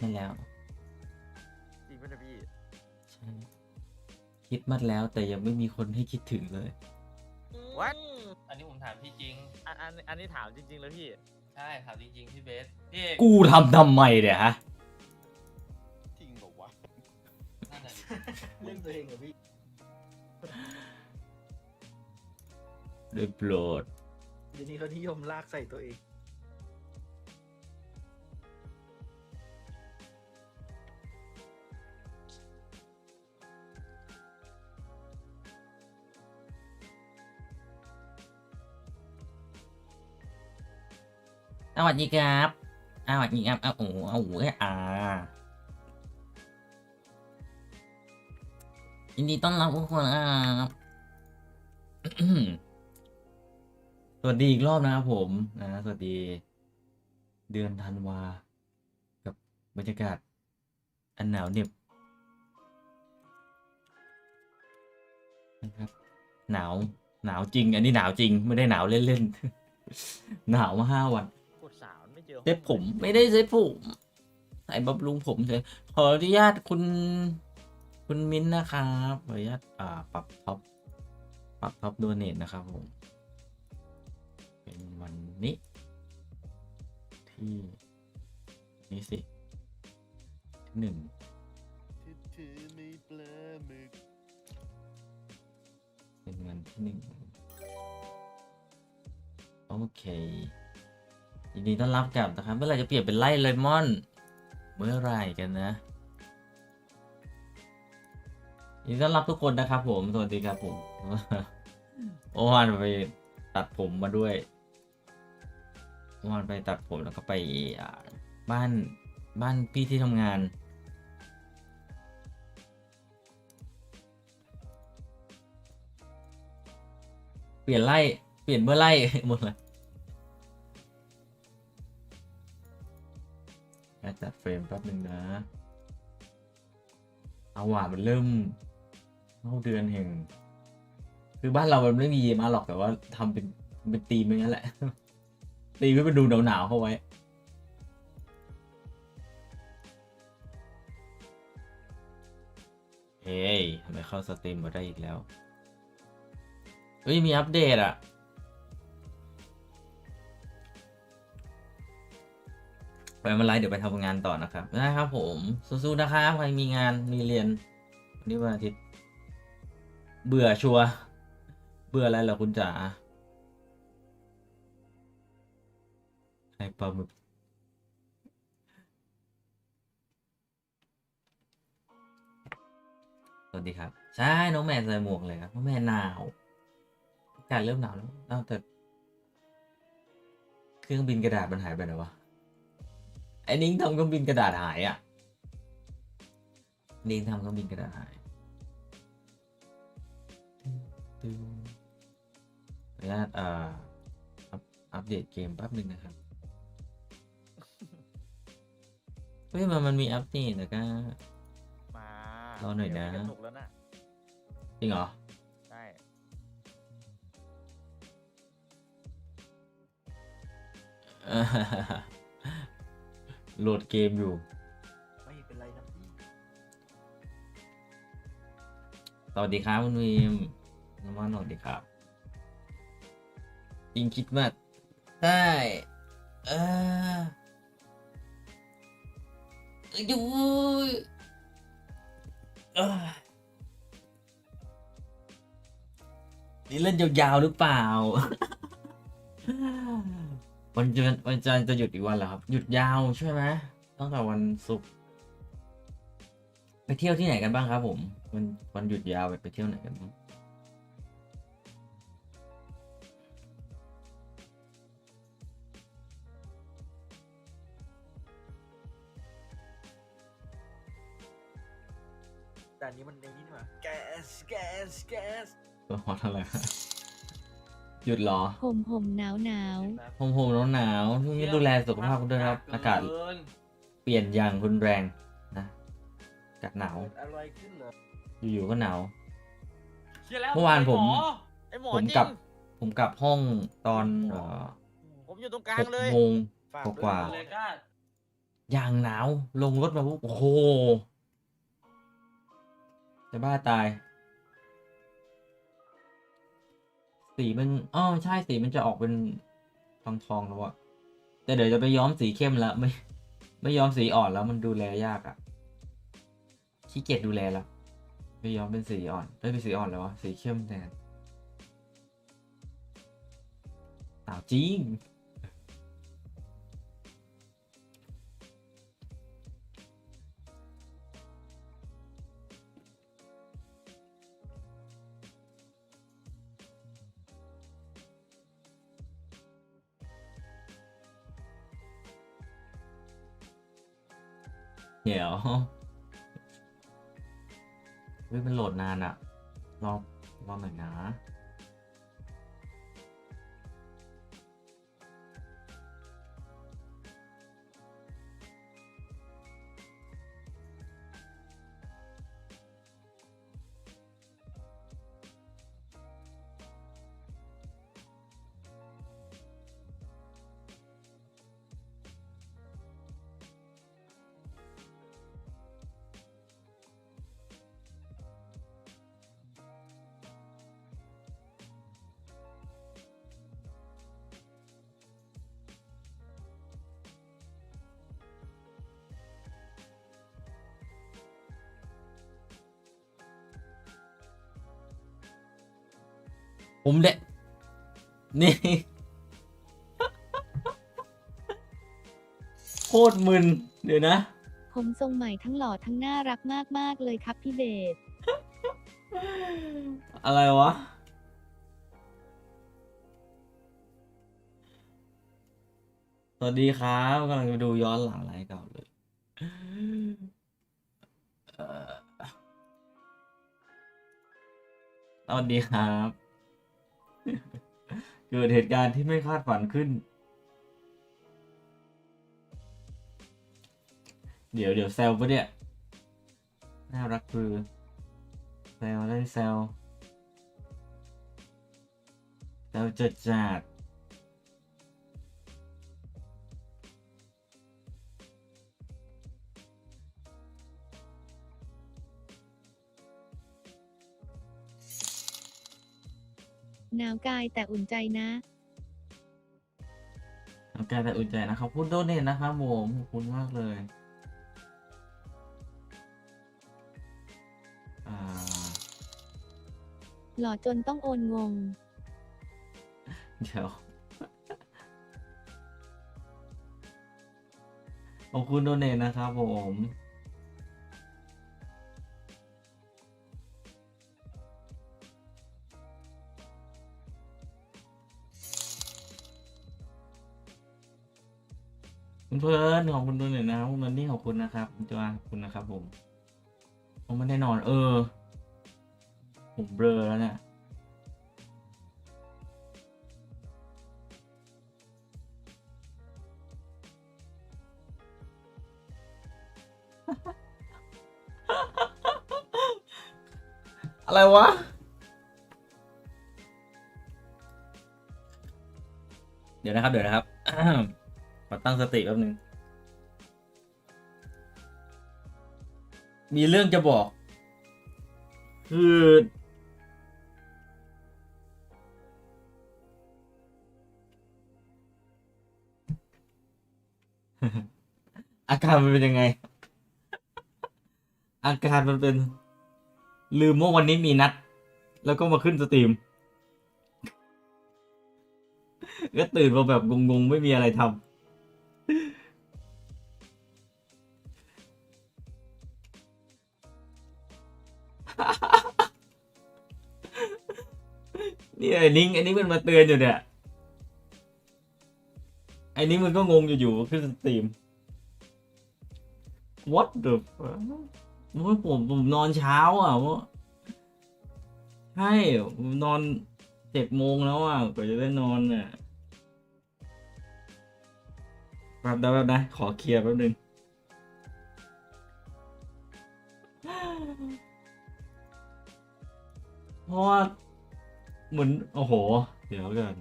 นั่นแล้วจริงป่ะเนี่ยพี่ใช่คิดมัดแล้วแต่ยังไม่มีคนให้คิดถึงเลย What? อันนี้ผมถามพี่จริง อันอันอันนี้ถามจริง ๆ แล้วพี่ ใช่ถามจริงๆพี่เบสพี่เอกกูทำทำไมเนี่ยฮะ จริงบอกว่านั่นน่ะดิเรื่องตัวเองเหรอพี่ได้โปรดเดี๋ยวนี้เขานิยมลากใส่ตัวเอง สวัสดีครับสวัสดีครับอ้าวโอ้โหอ้าโอ้ยอ่ายินดีต้อนรับทุกคนครับสวัสดีอีกรอบนะครับผมนะสวัสดี เดือนธันวา กับบรรยากาศ อันหนาวเหน็บนะครับ หนาว หนาวจริง อันนี้หนาวจริง ไม่ได้หนาวเล่นๆ หนาวมาห้าวัน เซ็ตผมไม่ได้เซ็ตผมใส่บำรุงผมเลยขออนุญาตคุณ คุณมิ้นนะครับขออนุญาตอ่าปรับท็อปปรับท็อปดูเนตนะครับผม เป็นวันนี้ ที่นี่สิที่หนึ่งเป็นวันที่หนึ่งโอเค ยินดีต้อนรับกลับนะครับ เมื่อไหร่จะเปลี่ยนเป็นไล่เลมอน เมื่อไหร่กันนะยินดีต้อนรับทุกคนนะครับ ผมสวัสดีครับผมเมื่อวานไปตัดผมมาด้วยเมื่อวานไปตัดผมแล้วก็ไปบ้านบ้านพี่ที่ทำงานเปลี่ยนไล่เปลี่ยนเมื่อไล่หมดเลย จัดเฟรมแป๊บหนึ่งนะ เอาว่ามันเริ่มเข้าเดือนแห่ง คือบ้านเรามันไม่มีมาหรอกแต่ว่าทำเป็นเป็นตีมอย่างนั้นแหละ ตีมให้มันดูหนาวๆเข้าไว้เฮ้ยทำไมเข้าสตรีมมาได้อีกแล้ว เฮ้ย มีอัปเดตอะ ไปมาไลฟ์เดี๋ยวไปทำงานต่อนะครับนะครับผมสู้ๆนะครับใครมีงานมีเรียนวันนี้วันอาทิตย์ เบื่อชัวเบื่ออะไรเหรอคุณจ๋าไข่ปลาหมึกสวัสดีครับ ใช่ น้องแมนใส่หมวกเลยครับน้องแมนหนาวอากาศเริ่มหนาวแล้อ้าวแต่เครื่องบินกระดาษมันหายไปไหนวะ ไอ้นิ้งทำเครื่องบินกระดาษหายอะ นิ้งทำเครื่องบินกระดาษหายตึ้งขออนุญาตอ่าอัปอัปเดตเกมแป๊บหนึ่งนะครับ เฮ้ยมันมันมีอัปเดตนะก็ มารอหน่อยนะ เดี๋วกระตุกแล้วนะจริงเหรอ ใช่ โหลดเกมอยู่ ไม่เป็นไรนะพี่สวัสดีครับคุณวิมน้องมอนสวัสดีครับอิงคิดมากได้เออยูเอ้ยนี่เล่นยาวๆหรือเปล่า วันจันทร์วันจันทร์จะหยุดอีกวันเหรอครับ หยุดยาวใช่ไหมตั้งแต่วันศุกร์ไปเที่ยวที่ไหนกันบ้างครับ ผมวันวันหยุดยาวไปไปเที่ยวไหนกันบ้างแต่อันนี้มันในนี่นี่หว่าแก๊สแก๊สแก๊สตัวฮอตอะไรฮะ หยุดเหรอห่มห่มหนาวหนาวผมผมหนาวหนาวๆช่วงนี้ดูแลสุขภาพกันด้วยครับ อากาศเกินเปลี่ยนอย่างรุนแรงนะอากาศหนาวเกิดอะไรขึ้นเหรออยู่ๆก็หนาว เชี่ยแล้วเมื่อวานผมหอไอหมอผมจริกลับงผมกลับห้องตอนเอ่อผมอยู่ตรงกลาหงกเลยโมงฝากกว่าด้วยเลยก็อย่างหนาว ลงรถมาปุ๊บโอ้โห จะบ้าตาย สีมันอ๋อใช่สีมันจะออกเป็นทองทองแล้วอะแต่เดี๋ยวจะไปย้อมสีเข้มแล้วไม่ ไม่ย้อมสีอ่อนแล้วมันดูแลยากอะขี้เกียจดูแลแล้วไปย้อมเป็นสีอ่อนได้ยเป็นสีอ่อนแล้ววะสีเข้มแทนสาวจริง เดี๋ยวเฮ้ยมันโหลดนานอะรอรอหน่อยนะ ผมเด็ดนี่ โคตรมึน เดี๋ยวนะ ผมทรงใหม่ทั้งหล่อทั้งน่ารักมาก ๆ เลยครับพี่เบสอะไรวะ สวัสดีครับกำลังไปดูย้อนหลังไลฟ์เก่าเลยเอ่อสวัสดีครับ เกิดเหตุการณ์ที่ไม่คาดฝันขึ้น เดี๋ยวเดี๋ยวแซวปะเนี่ย น่ารักคือแซวได้แซวแซวจัดจัด หนาวกายแต่อุ่นใจนะทำการแต่อุ่นใจนะครับขอบคุณโดเนทนะครับผมขอบคุณมากเลยอ่าหล่อจนต้องโอนงง เดี๋ยวขอบคุณโดเนทนะครับผม คุณเพื่อนขอบคุณดเนทนะครับคุณนันนี่ขอบคุณนะครับคุณจวาขอบคุณนะครับ ผมผมไม่ได้นอน เออ ผมเบลอแล้วเนี่ยอะไรวะ เดี๋ยวนะครับ เดี๋ยวนะครับ ตั้งสติแป๊บนึง มีเรื่องจะบอก คือ อาการมันเป็นยังไง อาการมันเป็น ลืมว่าวันนี้มีนัด แล้วก็มาขึ้นสตรีม ก็ตื่นมาแบบงงๆ ไม่มีอะไรทำ ไอ้นิ้งไอ้นิ้งมันมาเตือนอยู่เนี่ยไอ้นิ้งมันก็งงอยู่ๆขึ้นสตรีม what the fuck โอ้ยผมผมนอนเช้าอะว่าใช่ผมนอนเจ็ดโมงแล้วอะกว่าจะได้นอนอะแป๊บนะแป๊บนะขอเคลียร์แป๊บนึงเพราะว่า เหมือนโอ้โห เดี๋ยวกัน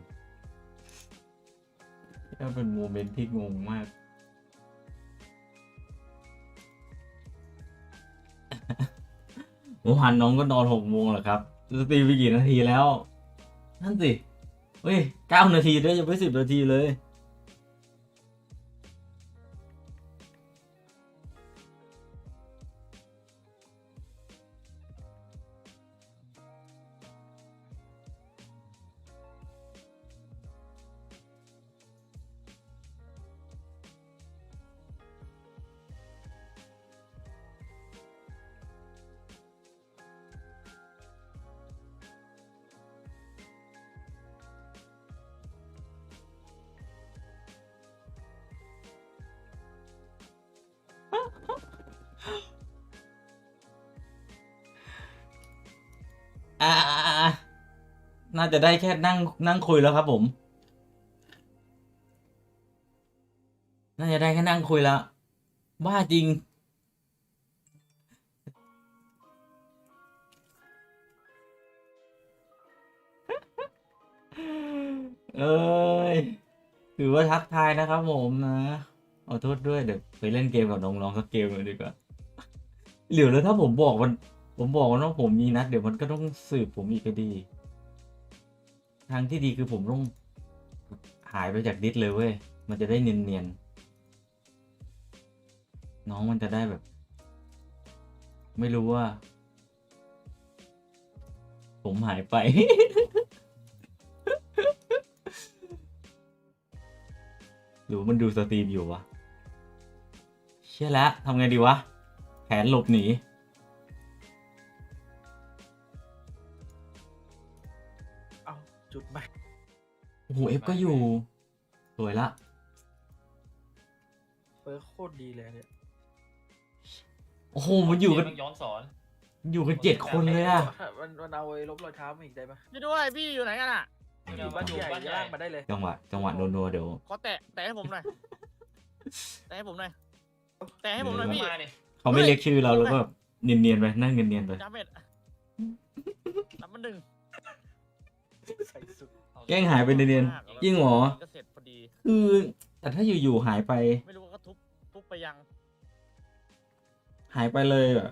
แค่เป็นโมเมนต์ที่งงมาก หมูหันน้องก็นอนหกโมงแหรอครับสตรีมไปกี่นาทีแล้ว นั่นสิ เฮ้ยเก้านาทีด้วยยังไม่สิบนาทีเลย น่าจะได้แค่นั่งนั่งคุยแล้วครับผม น่าจะได้แค่นั่งคุยแล้วบ้าจริง เอ้ย ถือว่าทักทายนะครับผมนะขอโทษด้วยเดี๋ยวไปเล่นเกมกับน้องๆสักเกมเลยดีกว่าเหลือแล้วถ้าผมบอกมัน ผมบอกว่าผมมีนัดเดี๋ยวมันก็ต้องสืบผมอีกก็ดี ทางที่ดีคือผมต้องหายไปจากดิสเลยเว้ย มันจะได้เนียนๆ น้องมันจะได้แบบ ไม่รู้ว่า ผมหายไป หรือมันดูสตรีมอยู่วะ เชื่อแล้วทำไงดีวะ แผนหลบหนี จุดใหม่โอ้โหเอฟก็อยู่ สวยละ เปิร์โคตรดีเลยเนี่ยโอ้โห มันอยู่กันเกย้อนสอน อยู่กันเจ็ดคนเลยอะมันมันเอาไอ้ลบรอยเท้ามาอีกได้ปะพี่ด้วยพี่อยู่ไหนกันอะอยู่บ้านใหญ่ย่างมาได้เลย จังหวะ จังหวะนัวๆเดี๋ยวขอแตะ แตะให้ผมหน่อย แตะให้ผมหน่อย แตะให้ผมหน่อยเออพี่มาเนี่ยเขาไม่เรียกชื่อเราแล้วก็แบบเนียนๆไป นั่งเนียนๆไปจาเม็ดนับมันหนึ่ง ใส่สุดแกล้งหายไปเนียนๆจริงเหรอ ก็เสร็จพอดี คือ แต่ถ้าอยู่ๆหายไป ไม่รู้ว่าเขาทุบทุบไปยัง หายไปเลยอะ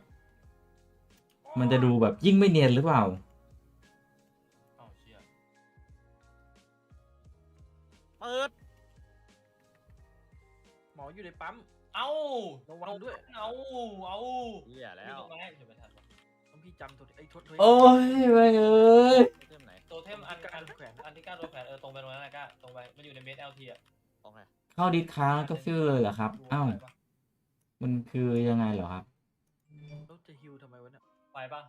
มันจะดูแบบยิ่งไม่เนียนหรือเปล่า เอ้าเชี่ยเปิด หมออยู่ในปั๊ม เอ้าระวังด้วย เอา เอาเหี้ยแล้วมีตรงไหนจะไม่ทันวะต้องพี่จำตัวไอ้ทศโอ้ยไปเอ้ย เทมไหนทมอันแขวนอันที่ก้าโดนแขวนเออตรงไปตรงนั้นนะก้าตรงไปมันอยู่ในเมสเอลทีอะโอเคเข้าดิสค้างก็ฟิลเลยเหรอครับอ้าวมันคือยังไงเหรอครับแล้วจะฮิวทำไมวะเนี่ยไปปะ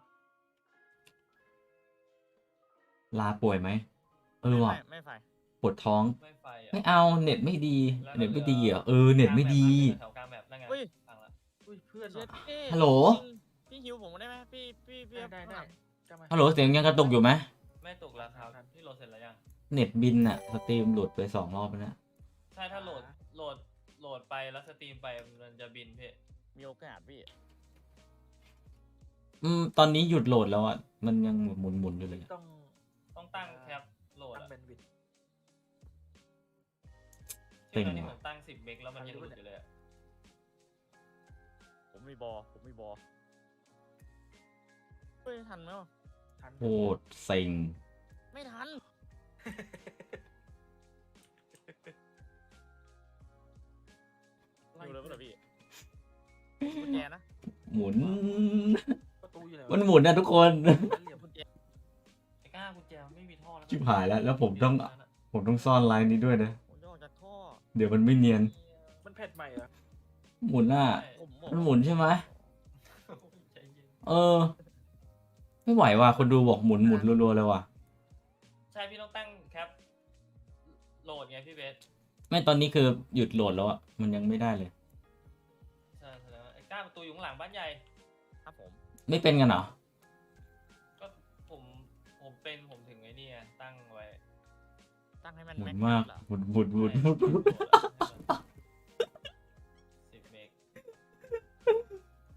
ลาป่วยไหมเออว่ะไม่ไฟปวดท้อง ไม่ไฟอะไม่เอาเน็ตไม่ดี เน็ตไม่ดีเหรอเออเน็ตไม่ดีแถวกลางแบบนั่นไงเฮ้ยฟังละเพื่อนเฮ้ยฮัลโหลพี่ฮิวผมได้ไหมพี่พี่พี่ได้ได้ได้ฮัลโหลเสียงยังกระตุกอยู่ไหม ครับที่โหลดเสร็จแล้วยัง เน็ตบินอะสตรีมหลุดไปสองรอบแล้วนะใช่ถ้าโหลดโหลดโหลดไปแล้วสตรีมไปมันจะบินพี่มีโอกาสพี่อืมตอนนี้หยุดโหลดแล้วอะมันยังหมุนหมุนๆอยู่เลยอะต้องต้องตั้งแคปโหลดตั้งอะแบนด์วิดต์ที่ตอนนี้ผมตั้ง10เมกแล้วมันยังหลุดอยู่เลยอะผมมีบอ ผมมีบอเฮ้ยทันไหมวะทันโคตรเซ็ง ไม่ทัน อยู่เลยป่ะพี่กุญแจนะ หมุน ประตูอยู่ไหนวะมันหมุนนะทุกคนเหลี่ยมกุญแจไอ้ก้ากุญแจมันไม่มีท่อแล้วชิบหายแล้วแล้วผมต้อง ผมต้องซ่อนไลน์นี้ด้วยนะ ผมจะออกจากท่อ เดี๋ยวมันไม่เนียน มันแพทใหม่เหรอหมุนอะ ผมบมันหมุนใช่ไหมใจเย็นเออ ไม่ไหวว่ะคนดูบอกหมุนหมุนรัวๆเลยว่ะ ใช่พี่ต้องตั้งแคปโหลดไงพี่เบสไม่ตอนนี้คือหยุดโหลดแล้วอะ มันยังไม่ได้เลย ใช่แสดงว่าไอ้ก้าประตูอยู่ข้างหลังบ้านใหญ่ครับผม ไม่เป็นกันเหรอ ก็ผมผมเป็นผมถึงไอ้นี่ไงตั้งไว้ ตั้งให้มันหมุแม็นกมาก เหรอหมุนหมุนหมุนหมุนหมุนสิบเมก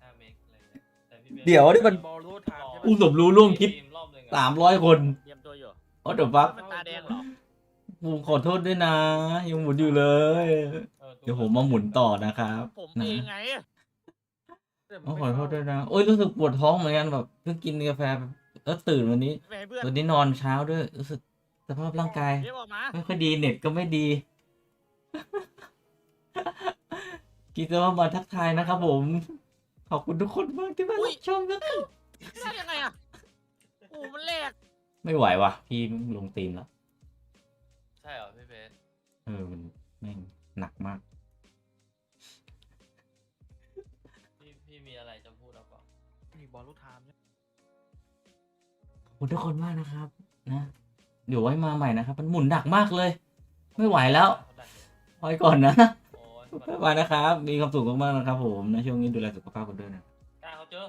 ห้าเมกอะไรเงี้ยแต่พี่เบสเดี๋ยวนี่มัน บอลโลทามใช่ปะผู้สมรู้ร่วมคิดทีรอบหนึ่งอะสามร้อยคน เตรียมตัวอยู่โอ้เดี๋ยวปั๊บมันตาแดงเหรอผมขอโทษด้วยนะ ยังหมุนอยู่เลยออเดี๋ยวผมมาหมุนต่อนะครับผมนะเองไงต้องขอโทษด้วยนะโอ้ยรู้สึกปวดท้องเหมือนกันแบบเพิ่งกินกาแฟแล้วตื่นวันนี้ไปให้เพื่อนวันนี้นอนเช้าด้วยรู้สึกสภาพร่างกายเรียกออกมาไม่ค่อยดีเน็ตก็ไม่ดีกิจว่ามาทักทายนะครับผม ขอบคุณทุกคนมากที่มารับชมนะครับได้ยังไงอะโอ้มันแหลก ไม่ไหวว่ะพี่ลงตีมแล้วใช่เหรอพี่เบสเออมันแม่งหนักมาก พี่พี่มีอะไรจะพูดหรือเปล่ามีบอลลูกไทม์เนี่ยขอบคุณทุกคนมากนะครับ นะเดี๋ยวไว้มาใหม่นะครับ มันหมุนหนักมากเลย ไม่ไหวแล้วเขาดันอยู่พอยก่อนนะโอ้ยบ๊ายบายนะครับ มีความสุขมากๆนะครับผมในช่วงนี้ดูแลสุขภาพกันด้วยนะกล้าเขาเจอ